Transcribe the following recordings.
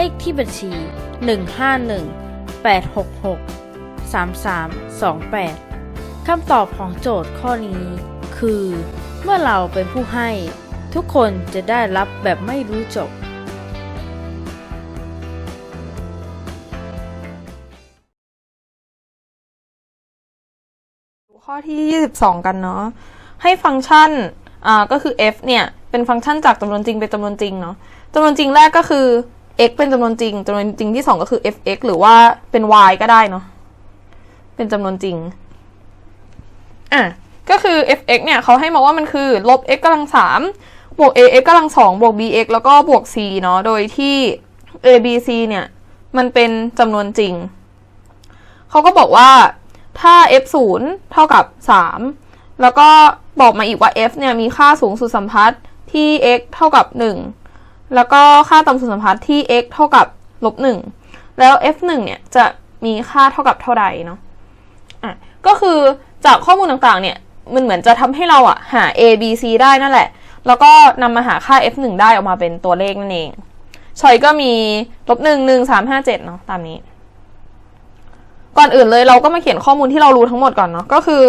เลขที่บัญชี 151 866 3328 คำตอบของโจทย์ข้อนี้ คือ เมื่อเราเป็นผู้ให้ ทุกคนจะได้รับแบบไม่รู้จบข้อที่ 22 กันเนาะให้ฟังก์ชันอ่าก็คือ f เนี่ย เป็นฟังก์ชันจากจำนวนจริงเป็นจำนวนจริงเนาะจำนวนจริงแรกก็คือ x เป็นจำนวนจริงจำนวนจริงที่2ก็คือ f(x) หรือว่าเป็น y ก็ได้เนาะเป็นจำนวนจริง อะ ก็คือ f(x) เนี่ยเขาให้มาว่ามันคือลบ x กำลัง3บวก ax กำลัง2บวก bx แล้วก็บวก c เนาะโดยที่ a b c เนี่ย มันเป็นจำนวนจริง เขาก็บอกว่าถ้า f 0เท่ากับ 3 แล้วก็บอกมาอีกว่า f เนี่ยมีค่าสูงสุดสัมพัทธ์ที่ x เท่ากับ 1 แล้วก็ค่าต่ำสุดสัมพัทธ์ที่ x เท่ากับลบ1แล้ว f 1 เนี่ยจะมีค่าเท่ากับเท่าใดเนาะอะก็คือจากข้อมูลต่างๆ เนี่ยมันเหมือนจะทำให้เราอะหา a b c ได้นั่นแหละ แล้วก็นำมาหาค่า f 1 ได้ออกมาเป็นตัวเลขนั่นเองชอยก็มีลบ1 1 3 5 7เนาะตามนี้ ก่อนอื่นเลยเราก็มาเขียนข้อมูลที่เรารู้ทั้งหมดก่อนเนาะก็คือ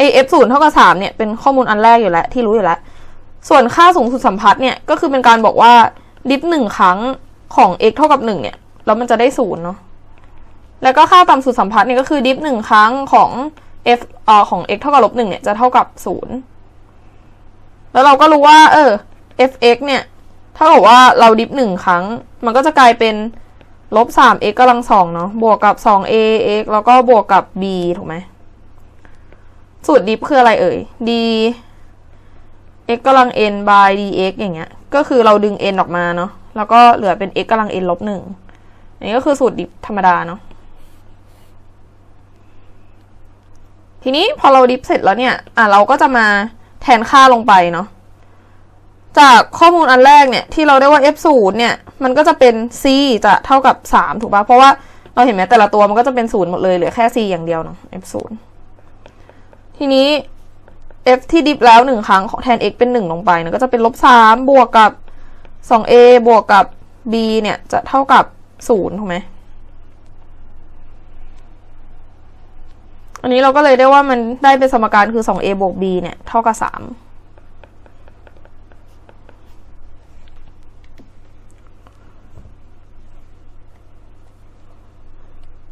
af 0เท่ากับ3เนี่ยเป็นข้อมูลอันแรกอยู่แล้วที่รู้อยู่แล้ว ส่วนค่าสูงสุดสัมพัทธ์เนี่ยก็คือเป็นการบอกว่าดิฟหนึ่งครั้งของ x เท่ากับ1เนี่ยแล้วมันจะได้ศูนย์เนาะแล้วก็ค่าต่ำสุดสัมพัทธ์เนี่ยก็คือดิฟหนึ่งครั้งของ f เอ่อของ x เท่ากับลบหนึ่งเนี่ยจะเท่ากับศูนย์แล้วเราก็รู้ว่า เออ fx เนี่ยเท่ากับว่าเราดิฟหนึ่งครั้ง มันก็จะกลายเป็นลบสาม x กำลังสองเนาะบวกกับสอง a x แล้วก็บวกกับ b ถูกไหมสูตรดิฟคืออะไรเอ่ย d x กำลัง n by dx อย่างเงี้ย ก็คือเราดึง n ออกมาเนาะ แล้วก็เหลือเป็น x กำลัง n ลบหนึ่งอันนี้ก็คือสูตรดิฟธรรมดาเนาะ ทีนี้พอเราดิฟเสร็จแล้วเนี่ย อะเราก็จะมาแทนค่าลงไปเนาะ จากข้อมูลอันแรกเนี่ย ที่เราได้ว่า f 0เนี่ย มันก็จะเป็น c จะเท่ากับ 3 ถูกปะเพราะว่าเราเห็นไหมแต่ละตัวมันก็จะเป็นศูนย์หมดเลยเหลือแค่ c อย่างเดียวเนาะ f 0ทีนี้ f ที่ดิฟแล้วหนึ่งครั้งของแทน x เป็น1ลงไปเนี่ยก็จะเป็นลบ3บวกกับ 2a บวกกับ b เนี่ยจะเท่ากับ0ถูกไหมอันนี้เราก็เลยได้ว่ามันได้เป็นสมการคือ 2a บวก b เนี่ย เท่ากับ 3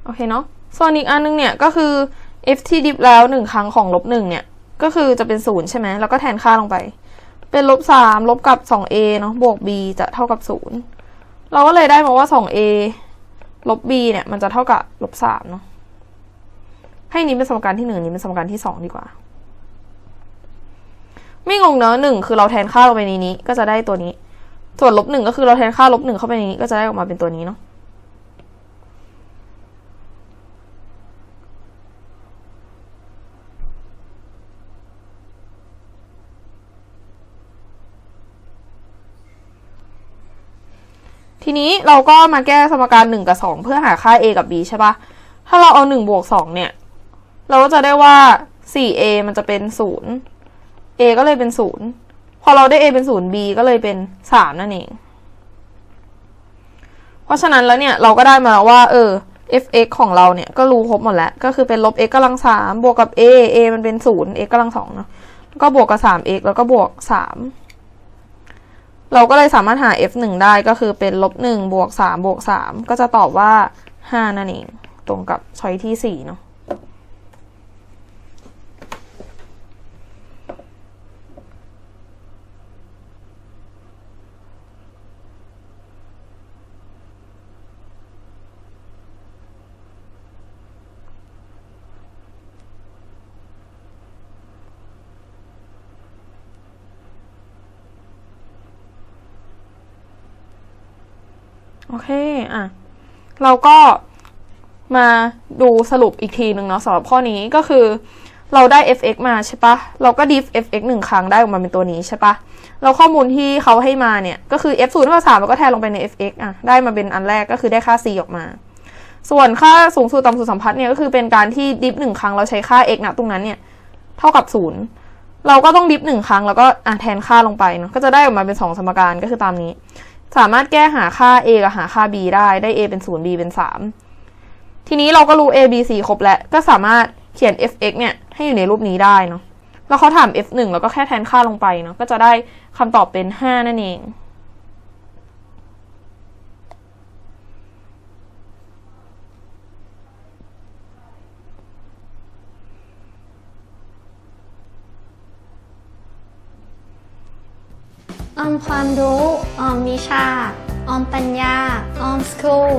โอเคเนาะ ส่วนอีกอันนึงเนี่ย ก็คือ f ที่ดิฟแล้วหนึ่งครั้งของลบหนึ่งเนี่ย ก็คือจะเป็นศูนย์ใช่ไหมแล้วก็แทนค่าลงไป เป็นลบสามลบกับสอง a เนาะบวก b จะเท่ากับศูนย์เราก็เลยได้มาว่าสอง a ลบ b เนี่ยมันจะเท่ากับลบสามเนาะให้นี้เป็นสมการที่หนึ่งนี้เป็นสมการที่สองดีกว่า ไม่งงเนาะหนึ่งคือเราแทนค่าลงไปในนี้ ก็จะได้ตัวนี้ ส่วนลบหนึ่งก็คือเราแทนค่าลบหนึ่งเข้าไปในนี้ก็จะได้ออกมาเป็นตัวนี้เนาะ ทีนี้เราก็มาแก้สมการหนึ่งกับสองเพื่อหาค่า a กับ b ใช่ปะถ้าเราเอาหนึ่งบวกสองเนี่ย เราก็จะได้ว่าสี่ a มันจะเป็นศูนย์ a ก็เลยเป็นศูนย์พอเราได้ a เป็นศูนย์ b ก็เลยเป็นสามนั่นเอง เพราะฉะนั้นแล้วเนี่ย เราก็ได้มาแล้วว่า เออ f(x) ของเราเนี่ย ก็รู้ครบหมดแล้ว ก็คือเป็นลบ x กำลังสามบวกกับ a a มันเป็นศูนย์ x กำลังสองเนาะก็บวกกับสาม x แล้วก็บวกสาม เราก็เลยสามารถหา f 1ได้ก็คือเป็นลบ1บวก3บวก3ก็จะตอบว่า 5 นั่นเอง ตรงกับช้อยที่4เนาะ โอเค อะ เราก็มาดูสรุปอีกทีหนึ่งเนาะสำหรับข้อนี้ก็คือ เราได้ fx มาใช่ปะเราก็ diff fx หนึ่งครั้งได้ออกมาเป็นตัวนี้ใช่ปะแล้วข้อมูลที่เขาให้มาเนี่ยก็คือ f 0เท่ากับ3แล้วก็แทนลงไปใน fx อะ ได้มาเป็นอันแรกก็คือได้ค่า c ออกมา ส่วนค่าสูงสุดต่ำสุดสัมพัทธ์เนี่ยก็คือเป็นการที่ diff หนึ่งครั้งเราใช้ค่า x นะตรงนั้นเนี่ยเท่ากับศูนย์เราก็ต้องดิฟหนึ่งครั้งแล้วก็อะแทนค่าลงไปเนาะก็จะได้ออกมาเป็นสองสมการก็คือตามนี้ สามารถแก้หาค่า a กับหาค่า b ได้ได้ a เป็น 0 b เป็น 3 ทีนี้เราก็รู้ a b c ครบแล้วก็สามารถเขียน f(x) เนี่ยให้อยู่ในรูปนี้ได้เนาะแล้วเขาถาม f 1แล้วก็แค่แทนค่าลงไปเนาะก็จะได้คำตอบเป็น 5 นั่นเอง ออมความรู้ ออมวิชา ออมปัญญา ออมสกูล